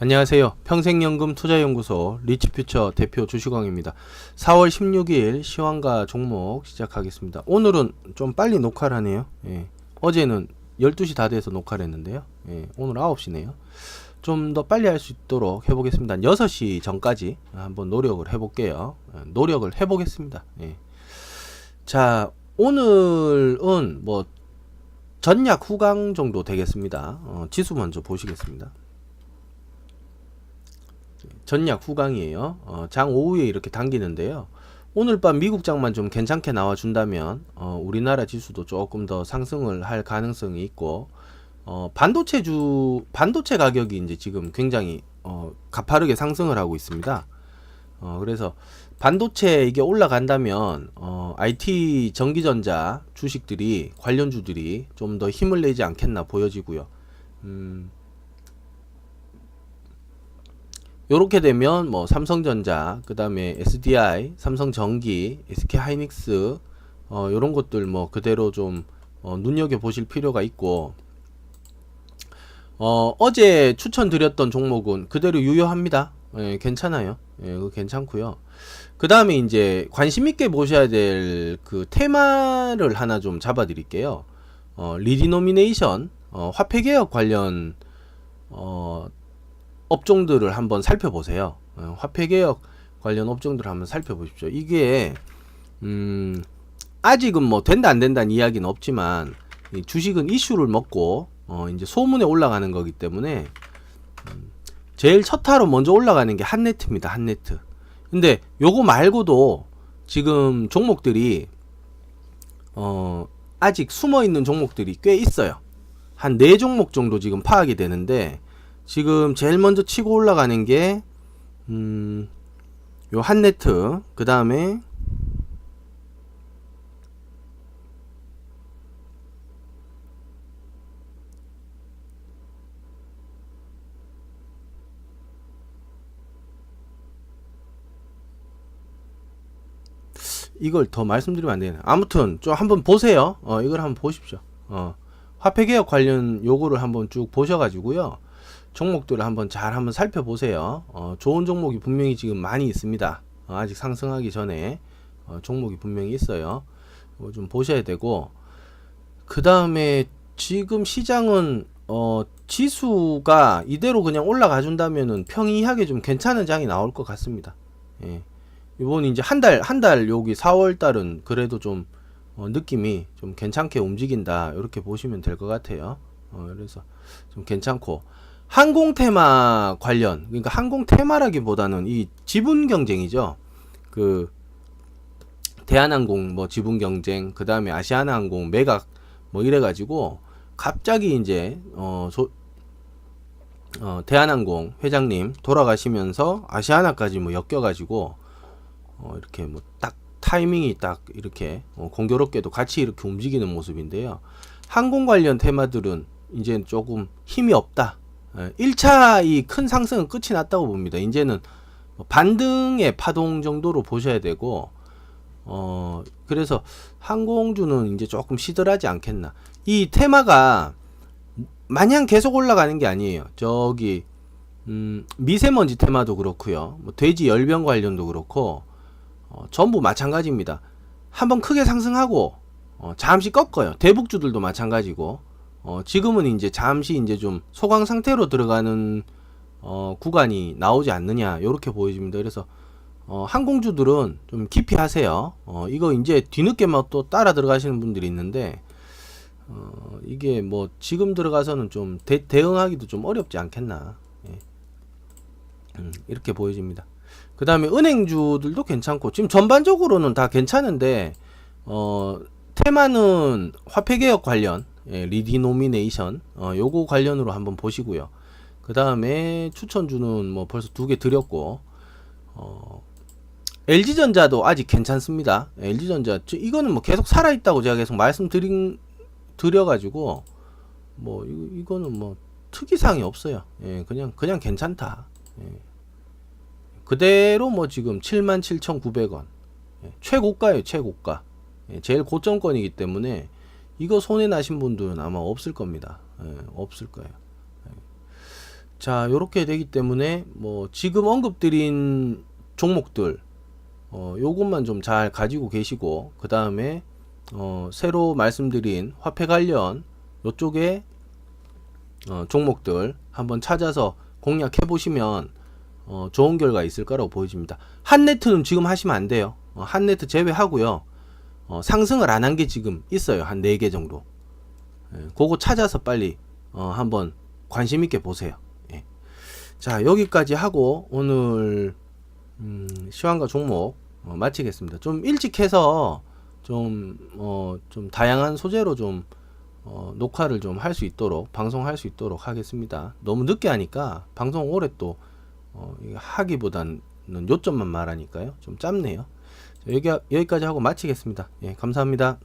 안녕하세요. 평생연금 투자연구소 리치퓨처 대표 주식왕입니다. 4월 16일 시황가 종목 시작하겠습니다. 오늘은 좀 빨리 녹화를 하네요. 예. 어제는 12시 다 돼서 녹화를 했는데요. 예. 오늘 9시네요. 좀 더 빨리 할 수 있도록 해보겠습니다. 6시 전까지 한번 노력을 해볼게요. 예, 노력을 해보겠습니다. 예. 자, 오늘은 뭐 전약 후강 정도 되겠습니다. 어, 지수 먼저 보시겠습니다. 전약 후강이에요. 어, 장 오후에 이렇게 당기는데요. 오늘 밤 미국 장만 좀 괜찮게 나와준다면 어, 우리나라 지수도 조금 더 상승을 할 가능성이 있고 어, 반도체 주 반도체 가격이 이제 지금 굉장히 어, 가파르게 상승을 하고 있습니다. 어, 그래서 반도체 이게 올라간다면 어, IT 전기전자 주식들이 관련주들이 좀 더 힘을 내지 않겠나 보여지고요. 음, 요렇게 되면 뭐 삼성전자, 그 다음에 SDI, 삼성전기, SK하이닉스 어 요런 것들 뭐 그대로 좀 어, 눈여겨 보실 필요가 있고 어 어제 추천드렸던 종목은 그대로 유효합니다. 예, 괜찮아요. 예, 괜찮고요. 그 다음에 이제 관심 있게 보셔야 될 그 테마를 하나 좀 잡아 드릴게요. 어 리디노미네이션 어 화폐 개혁 관련 어 업종들을 한번 살펴보세요. 어, 화폐 개혁 관련 업종들을 한번 살펴보십시오. 이게 음, 아직은 뭐 된다 안 된다는 이야기는 없지만 이 주식은 이슈를 먹고 어, 이제 소문에 올라가는 거기 때문에 음, 제일 첫 타로 먼저 올라가는 게 한네트입니다. 한네트. 근데 요거 말고도 지금 종목들이 어, 아직 숨어 있는 종목들이 꽤 있어요. 한 네 종목 정도 지금 파악이 되는데 지금 제일 먼저 치고 올라가는 게, 음, 요 한네트, 그 다음에, 이걸 더 말씀드리면 안 되네. 아무튼 좀 한번 보세요. 어, 이걸 한번 보십시오. 어, 화폐 개혁 관련 요거를 한번 쭉 보셔가지고요. 종목들을 한번 잘 한번 살펴보세요. 어, 좋은 종목이 분명히 지금 많이 있습니다. 어, 아직 상승하기 전에 어, 종목이 분명히 있어요. 이거 좀 보셔야 되고 그 다음에 지금 시장은 어, 지수가 이대로 그냥 올라가 준다면은 평이하게 좀 괜찮은 장이 나올 것 같습니다. 예. 이번 이제 한 달 한 달 여기 4월 달은 그래도 좀 어, 느낌이 좀 괜찮게 움직인다 이렇게 보시면 될 것 같아요. 어, 그래서 좀 괜찮고 항공 테마 관련 그러니까 항공 테마라기보다는 이 지분 경쟁이죠. 그 대한항공 뭐 지분 경쟁 그 다음에 아시아나항공 매각 뭐 이래 가지고 갑자기 이제 어, 소, 어 대한항공 회장님 돌아가시면서 아시아나까지 뭐 엮여 가지고 어 이렇게 뭐 딱 타이밍이 딱 이렇게 어, 공교롭게도 같이 이렇게 움직이는 모습인데요. 항공 관련 테마들은 이제 조금 힘이 없다. 1차 이 큰 상승은 끝이 났다고 봅니다. 이제는 뭐 반등의 파동 정도로 보셔야 되고, 어, 그래서 항공주는 이제 조금 시들하지 않겠나. 이 테마가 마냥 계속 올라가는 게 아니에요. 저기, 음, 미세먼지 테마도 그렇고요. 뭐 돼지 열병 관련도 그렇고, 어, 전부 마찬가지입니다. 한번 크게 상승하고, 어, 잠시 꺾어요. 대북주들도 마찬가지고, 어, 지금은 이제 잠시 이제 좀 소강 상태로 들어가는 어, 구간이 나오지 않느냐 이렇게 보여집니다. 그래서 어, 항공주들은 좀 깊이 하세요. 어, 이거 이제 뒤늦게만 또 따라 들어가시는 분들이 있는데 어, 이게 뭐 지금 들어가서는 좀 대, 응하기도 좀 어렵지 않겠나 예. 음, 이렇게 보여집니다. 그 다음에 은행주들도 괜찮고 지금 전반적으로는 다 괜찮은데 어, 테마는 화폐개혁 관련 예, 리디노미네이션 어, 요거 관련으로 한번 보시고요. 그 다음에 추천주는 뭐 벌써 두 개 드렸고 어, LG전자도 아직 괜찮습니다. LG전자 이거는 뭐 계속 살아 있다고 제가 계속 말씀드린 드려가지고 뭐 이, 이거는 뭐 특이사항이 없어요. 예, 그냥 그냥 괜찮다. 예. 그대로 뭐 지금 77,900원 예, 최고가예요 최고가 예, 제일 고점권이기 때문에 이거 손해 나신 분들은 아마 없을 겁니다. 예, 없을 거예요. 예. 자, 요렇게 되기 때문에 뭐 지금 언급드린 종목들 어, 요것만 좀 잘 가지고 계시고 그 다음에 어, 새로 말씀드린 화폐 관련 요쪽에 어, 종목들 한번 찾아서 공략해 보시면 어, 좋은 결과 있을 거라고 보여집니다. 한네트는 지금 하시면 안 돼요. 어, 한네트 제외하고요. 어, 상승을 안 한 게 지금 있어요. 한 4개 정도. 예, 그거 찾아서 빨리 어, 한번 관심 있게 보세요. 예. 자, 여기까지 하고 오늘 음, 시황과 종목 어, 마치겠습니다. 좀 일찍 해서 좀, 어, 좀 다양한 소재로 좀 어, 녹화를 좀 할 수 있도록 방송할 수 있도록 하겠습니다. 너무 늦게 하니까 방송 오래 또 어, 하기보다는 요점만 말하니까요. 좀 짧네요. 자, 여기 여기까지 하고 마치겠습니다. 예, 감사합니다.